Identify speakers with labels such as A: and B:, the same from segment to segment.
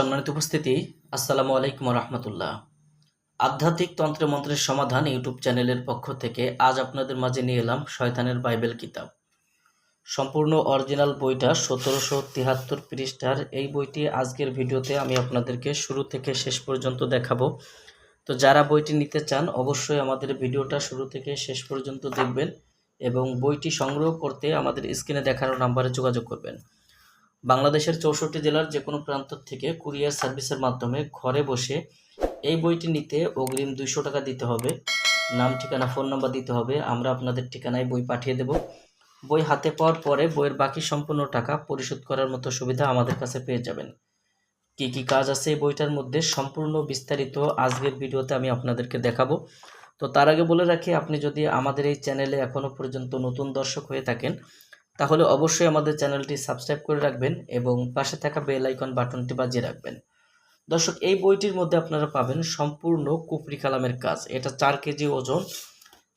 A: সম্মানিত উপস্থিতি, আসসালামু আলাইকুম রহমতুল্লাহ আধ্যাত্মিক তন্ত্র মন্ত্রের সমাধান ইউটিউব চ্যানেলের পক্ষ থেকে আজ আপনাদের মাঝে নিয়ে এলাম শয়তানের বাইবেল কিতাব। সম্পূর্ণ অরিজিনাল বইটা সতেরোশো তিয়াত্তর পৃষ্ঠার এই বইটি আজকের ভিডিওতে আমি আপনাদেরকে শুরু থেকে শেষ পর্যন্ত দেখাবো। তো যারা বইটি নিতে চান, অবশ্যই আমাদের ভিডিওটা শুরু থেকে শেষ পর্যন্ত দেখবেন এবং বইটি সংগ্রহ করতে আমাদের স্ক্রিনে দেখানো নাম্বারে যোগাযোগ করবেন। বাংলাদেশের চৌষট্টি জেলার যে কোনো প্রান্ত থেকে কুরিয়ার সার্ভিসের মাধ্যমে ঘরে বসে এই বইটি নিতে অগ্রিম দুইশো টাকা দিতে হবে। নাম, ঠিকানা, ফোন নাম্বার দিতে হবে। আমরা আপনাদের ঠিকানায় বই পাঠিয়ে দেব। বই হাতে পাওয়ার পরে বইয়ের বাকি সম্পূর্ণ টাকা পরিশোধ করার মতো সুবিধা আমাদের কাছে পেয়ে যাবেন। কি কি কাজ আছে এই বইটার মধ্যে সম্পূর্ণ বিস্তারিত আজকের ভিডিওতে আমি আপনাদেরকে দেখাবো। তো তার আগে বলে রাখি, আপনি যদি আমাদের এই চ্যানেলে এখনও পর্যন্ত নতুন দর্শক হয়ে থাকেন তাহলে অবশ্যই আমাদের চ্যানেলটি সাবস্ক্রাইব করে রাখবেন এবং পাশে থাকা বেল আইকন বাটনটি বাজিয়ে রাখবেন। দর্শক, এই বইটির মধ্যে আপনারা পাবেন সম্পূর্ণ কুফরি কালামের কাজ। এটা চার কেজি ওজন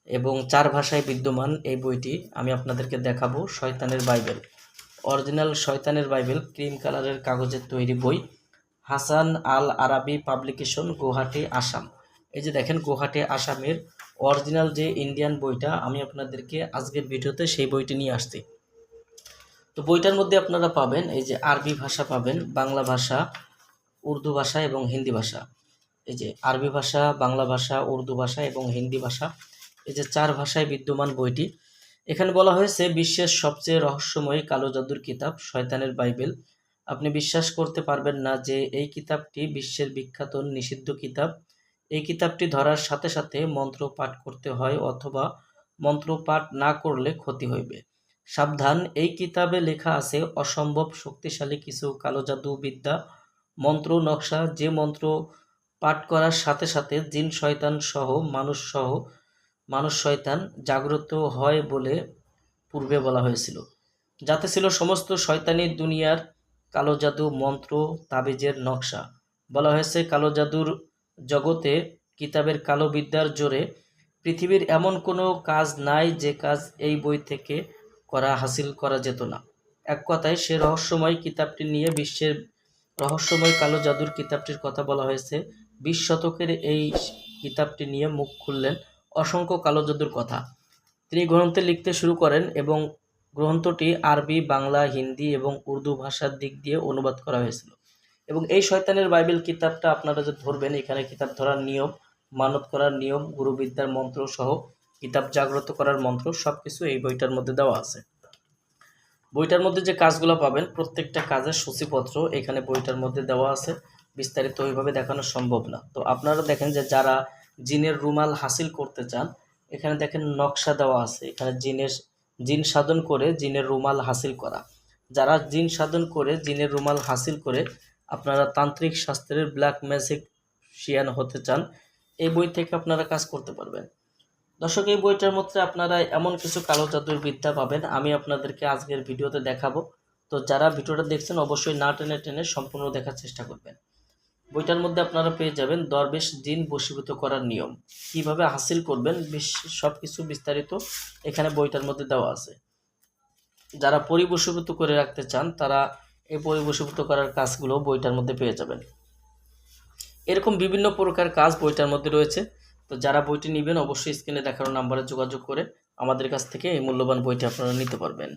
A: এবং চার ভাষায় বিদ্যমান এই বইটি আমি আপনাদেরকে দেখাবো শয়তানের বাইবেল। অরিজিনাল শয়তানের বাইবেল, ক্রিম কালারের কাগজের তৈরি বই, হাসান আল আরাবি পাবলিকেশন, গুয়াহাটি, আসাম। এই যে দেখেন, গুয়াহাটি, আসামের অরিজিনাল যে ইন্ডিয়ান বইটা আমি আপনাদেরকে আজকের ভিডিওতে সেই বইটি নিয়ে আসছি। তো বইটার মধ্যে আপনারা পাবেন এই যে আরবি ভাষা পাবেন, বাংলা ভাষা, উর্দু ভাষা এবং হিন্দি ভাষা। এই যে আরবি ভাষা, বাংলা ভাষা, উর্দু ভাষা এবং হিন্দি ভাষা, এই যে চার ভাষায় বিদ্যমান বইটি। এখানে বলা হয়েছে, বিশ্বের সবচেয়ে রহস্যময় কালো জাদুর কিতাব, শয়তানের বাইবেল। আপনি বিশ্বাস করতে পারবেন না যে এই কিতাবটি বিশ্বের বিখ্যাত নিষিদ্ধ কিতাব। এই কিতাবটি ধরার সাথে সাথে মন্ত্র পাঠ করতে হয় অথবা মন্ত্র পাঠ না করলে ক্ষতি হইবে। সাবধান, এই কিতাবে লেখা আছে, অসম্ভব শক্তিশালী কিছু কালো জাদু বিদ্যা, মন্ত্র নকশা, যে মন্ত্র পাঠ করার সাথে সাথে জিন শয়তান সহ মানুষ সহ মানুষ শয়তান জাগ্রত হয় বলে পূর্বে বলা হয়েছিল। যাতে ছিল সমস্ত শয়তানি দুনিয়ার কালো জাদু মন্ত্র, তাবিজের নকশা। বলা হয়েছে, কালো জাদুর জগতে কিতাবের কালো বিদ্যার জোরে পৃথিবীর এমন কোনো কাজ নাই যে কাজ এই বই থেকে করা, হাসিল করা যেত না। এক কথায়, সে রহস্যময় কিতাবটি নিয়ে বিশ্বের রহস্যময় কালো জাদুর কিতাবটির কথা বলা হয়েছে। বিশ শতকের এই কিতাবটি নিয়ে মুখ খুললেন অসংখ্য কালো জাদুর কথা। তিনি গ্রন্থে লিখতে শুরু করেন এবং গ্রন্থটি আরবি, বাংলা, হিন্দি এবং উর্দু ভাষার দিক দিয়ে অনুবাদ করা হয়েছিল। এবং এই শয়তানের বাইবেল কিতাবটা আপনারা যে ধরবেন, এখানে কিতাব ধরার নিয়ম, মানত করার নিয়ম, গুরুবিদ্যার মন্ত্র সহ কিতাব জাগ্রত করার মন্ত্র সব কিছু এই বইটার মধ্যে দেওয়া আছে। বইটার মধ্যে যে কাজগুলো পাবেন, প্রত্যেকটা কাজের সূচিপত্র এখানে বইটার মধ্যে দেওয়া আছে। বিস্তারিত ওইভাবে দেখানো সম্ভব না। তো আপনারা দেখেন যে যারা জিনের রুমাল হাসিল করতে চান, এখানে দেখেন নকশা দেওয়া আছে। এখানে জিনের, জিন সাধন করে জিনের রুমাল হাসিল করা। যারা জিন সাধন করে জিনের রুমাল হাসিল করে, আপনারা তান্ত্রিক শাস্ত্রের ব্ল্যাক ম্যাজিক শিয়ান হতে চান, এই বই থেকে আপনারা কাজ করতে পারবেন। দর্শক, এই বইটার মধ্যে আপনারা এমন কিছু কালো জাদুর বিদ্যা পাবেন, আমি আপনাদেরকে আজকের ভিডিওতে দেখাবো। তো যারা ভিডিওটা দেখছেন, অবশ্যই না টেনে টেনে সম্পূর্ণ দেখার চেষ্টা করবেন। বইটার মধ্যে আপনারা পেয়ে যাবেন দরবেশ দিন বশীভূত করার নিয়ম। কীভাবে হাসিল করবেন সব কিছু বিস্তারিত এখানে বইটার মধ্যে দেওয়া আছে। যারা পরিবশীভূত করে রাখতে চান, তারা এই পরিবশীভূত করার কাজগুলো বইটার মধ্যে পেয়ে যাবেন। এরকম বিভিন্ন প্রকার কাজ বইটার মধ্যে রয়েছে। তো যারা বইটি নেবেন, অবশ্যই স্ক্রিনে দেখানো নাম্বারে যোগাযোগ করে আমাদের কাছ থেকে এই মূল্যবান বইটি আপনারা নিতে পারবেন।